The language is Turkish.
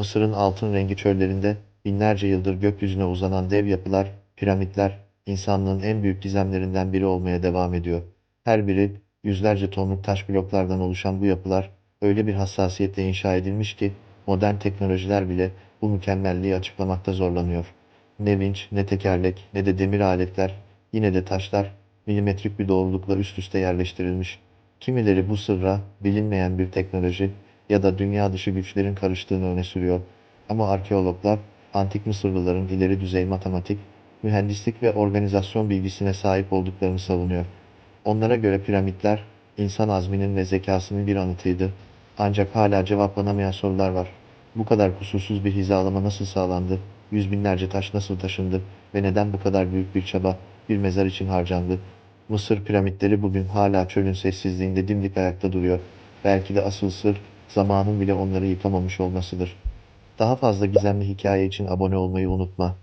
Mısır'ın altın rengi çöllerinde binlerce yıldır gökyüzüne uzanan dev yapılar, piramitler, insanlığın en büyük gizemlerinden biri olmaya devam ediyor. Her biri yüzlerce tonluk taş bloklardan oluşan bu yapılar öyle bir hassasiyetle inşa edilmiş ki modern teknolojiler bile bu mükemmelliği açıklamakta zorlanıyor. Ne vinç, ne tekerlek, ne de demir aletler, yine de taşlar milimetrik bir doğrulukla üst üste yerleştirilmiş. Kimileri bu sırra bilinmeyen bir teknoloji ya da dünya dışı güçlerin karıştığını öne sürüyor. Ama arkeologlar antik Mısırlıların ileri düzey matematik, mühendislik ve organizasyon bilgisine sahip olduklarını savunuyor. Onlara göre piramitler insan azminin ve zekasının bir anıtıydı. Ancak hala cevaplanamayan sorular var. Bu kadar kusursuz bir hizalama nasıl sağlandı? Yüz binlerce taş nasıl taşındı? Ve neden bu kadar büyük bir çaba bir mezar için harcandı? Mısır piramitleri bugün hala çölün sessizliğinde dimdik ayakta duruyor. Belki de asıl sır zamanın bile onları yıkamamış olmasıdır. Daha fazla gizemli hikaye için abone olmayı unutma.